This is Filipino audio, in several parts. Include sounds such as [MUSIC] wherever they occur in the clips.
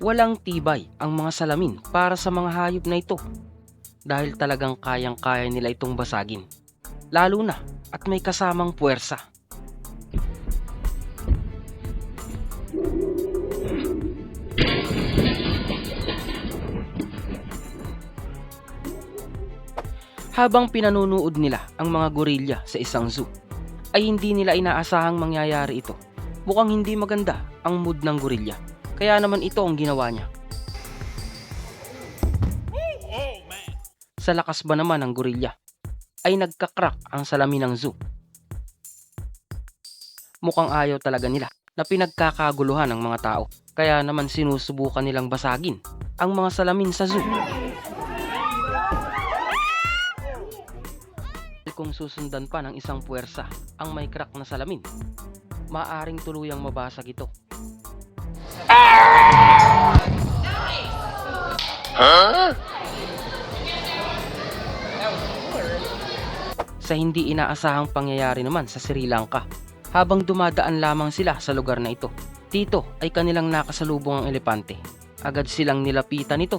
Walang tibay ang mga salamin para sa mga hayop na ito dahil talagang kayang-kaya nila itong basagin. Lalo na at may kasamang puwersa. Habang pinanunood nila ang mga gorilya sa isang zoo, ay hindi nila inaasahang mangyayari ito. Mukhang hindi maganda ang mood ng gorilya. Kaya naman ito ang ginawa niya. Sa lakas ba naman ng gorilya, ay nagkakrak ang salamin ng zoo. Mukhang ayaw talaga nila na pinagkakaguluhan ng mga tao. Kaya naman sinusubukan nilang basagin ang mga salamin sa zoo. Kung susundan pa ng isang puwersa ang may crack na salamin, maaring tuluyang mabasag ito. Sa hindi inaasahang pangyayari naman sa Sri Lanka, habang dumadaan lamang sila sa lugar na ito, dito ay kanilang nakasalubong ang elepante. Agad silang nilapitan ito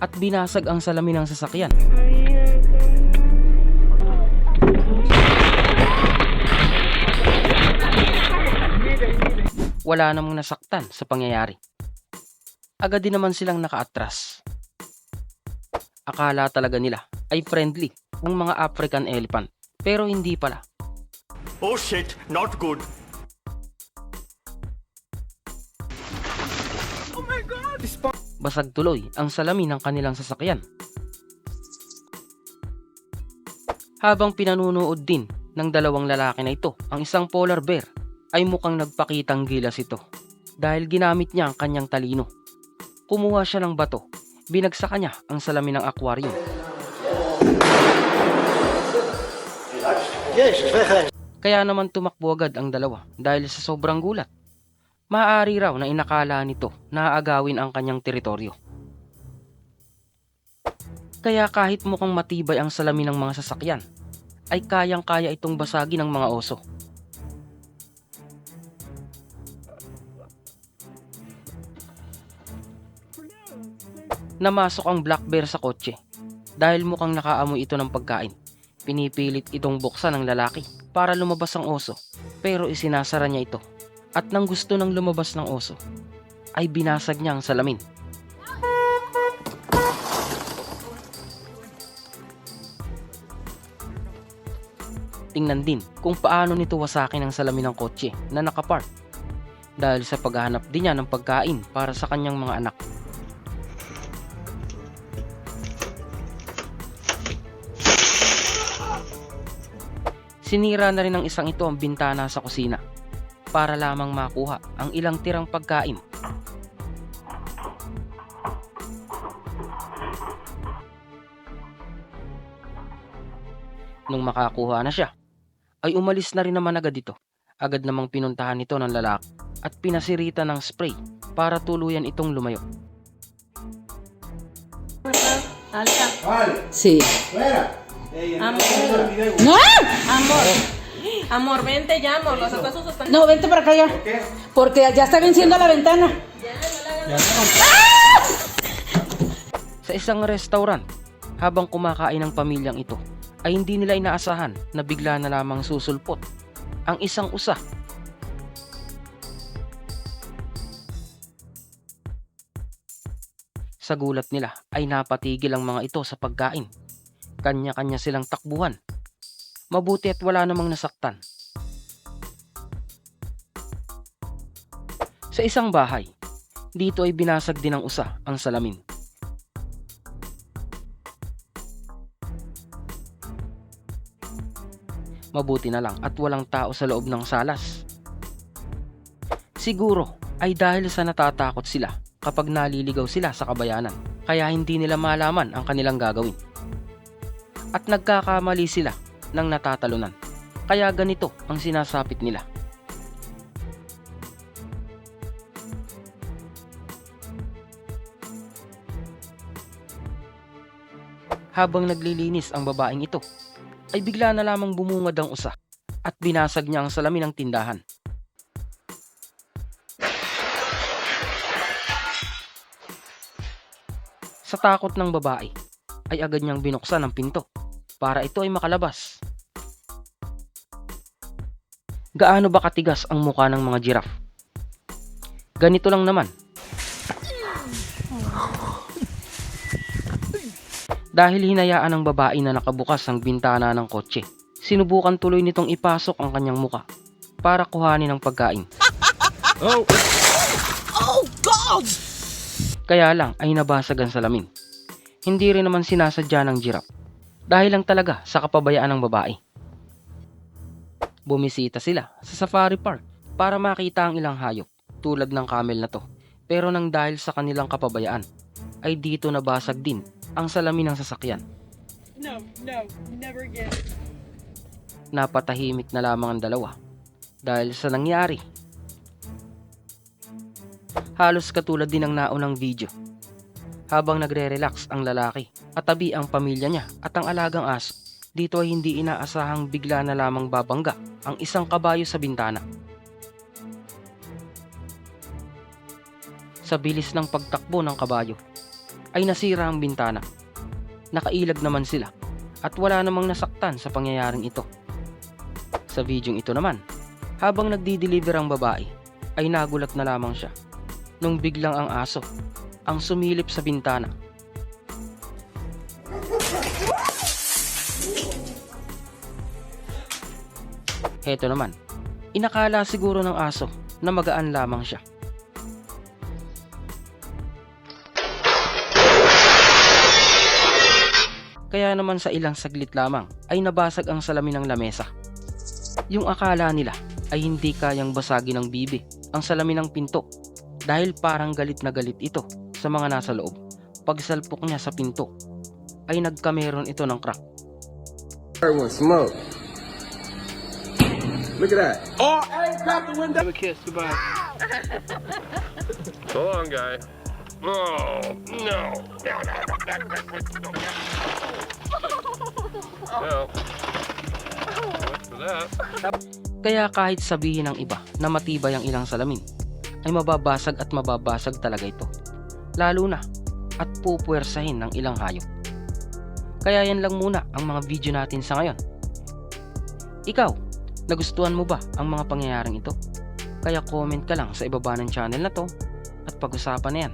at binasag ang salamin ng sasakyan. Wala namang nasaktan sa pangyayari. Agad din naman silang nakaatras. Akala talaga nila ay friendly ang mga African elephant pero hindi pala. Oh shit, not good. Basag tuloy ang salamin ng kanilang sasakyan. Habang pinanunood din ng dalawang lalaki na ito ang isang polar bear ay mukhang nagpakitang gilas ito dahil ginamit niya ang kanyang talino. Kumuha siya ng bato, binagsakan niya ang salamin ng aquarium. Kaya naman tumakbo agad ang dalawa dahil sa sobrang gulat. Maaari raw na inakala nito na aagawin ang kanyang teritoryo. Kaya kahit mukhang matibay ang salamin ng mga sasakyan, ay kayang-kaya itong basagin ng mga oso. Namasok ang black bear sa kotse dahil mukhang nakaamoy ito ng pagkain. Pinipilit itong buksan ng lalaki para lumabas ang oso pero isinasara niya ito at nang gusto ng lumabas ng oso ay binasag niya ang salamin. Tingnan din kung paano nito wasakin ang salamin ng kotse na nakapark dahil sa paghahanap din niya ng pagkain para sa kanyang mga anak. Sinira na rin ng isang ito ang bintana sa kusina para lamang makuha ang ilang tirang pagkain. Nung makakuha na siya, ay umalis na rin naman agad ito. Agad namang pinuntahan ito ng lalaki at pinasirita ng spray para tuluyan itong lumayo. Alta. Sí. Amor. ¡No! Amor. Amor, vente ya, amor. Los aplausos están. No, vente para acá ya. Porque ya está venciendo la ventana. Sa isang restaurant, habang kumakain ng pamilyang ito, ay hindi nila inaasahan na bigla na lamang susulpot ang isang usa. Sa gulat nila ay napatigil ang mga ito sa pagkain. Kanya-kanya silang takbuhan. Mabuti at wala namang nasaktan. Sa isang bahay, dito ay binasag din ng usa ang salamin. Mabuti na lang at walang tao sa loob ng salas. Siguro ay dahil sa natatakot sila kapag naliligaw sila sa kabayanan kaya hindi nila malaman ang kanilang gagawin. At nagkakamali sila ng natatalunan kaya ganito ang sinasapit nila. Habang naglilinis ang babaeng ito, ay bigla na lamang bumungad ang usa at binasag niya ang salamin ng tindahan. Sa takot ng babae, ay agad niyang binuksan ang pinto para ito ay makalabas. Gaano ba katigas ang mukha ng mga giraffe? Ganito lang naman. Dahil hinayaan ng babae na nakabukas ang bintana ng kotse, sinubukan tuloy nitong ipasok ang kanyang muka para kuhanin ang pagkain. Oh! Kaya lang ay nabasag ang salamin. Hindi rin naman sinasadya ng giraffe dahil lang talaga sa kapabayaan ng babae. Bumisita sila sa safari park para makita ang ilang hayop tulad ng camel na to. Pero nang dahil sa kanilang kapabayaan ay dito nabasag din ang salamin ng sasakyan. No, no, never again. Napatahimik na lamang ang dalawa dahil sa nangyari. Halos katulad din ng naunang video. Habang nagre-relax ang lalaki at tabi ang pamilya niya at ang alagang aso, dito ay hindi inaasahang bigla na lamang babangga ang isang kabayo sa bintana. Sa bilis ng pagtakbo ng kabayo, ay nasira ang bintana. Nakailag naman sila at wala namang nasaktan sa pangyayaring ito. Sa videong ito naman, habang nagdi-deliver ang babae, ay nagulat na lamang siya nung biglang ang aso ang sumilip sa bintana. Heto naman, inakala siguro ng aso na magaan lamang siya. Kaya naman sa ilang saglit lamang ay nabasag ang salamin ng lamesa. Yung akala nila ay hindi kayang basagin ng bibi ang salamin ng pinto dahil parang galit na galit ito sa mga nasa loob. Pagsalpok niya sa pinto ay nagkameron ito ng crack. Smoke. Look at that. So long, [LAUGHS] guy. Oh, no. No, no, no, no, [LAUGHS] no. Well, what's for that? Kaya kahit sabihin ng iba na matibay ang ilang salamin, ay mababasag at mababasag talaga ito. Lalo na at pupuwersahin ng ilang hayop. Kaya yan lang muna ang mga video natin sa ngayon. Ikaw, nagustuhan mo ba ang mga pangyayaring ito? Kaya comment ka lang sa ibaba ng channel na to at pag-usapan na yan.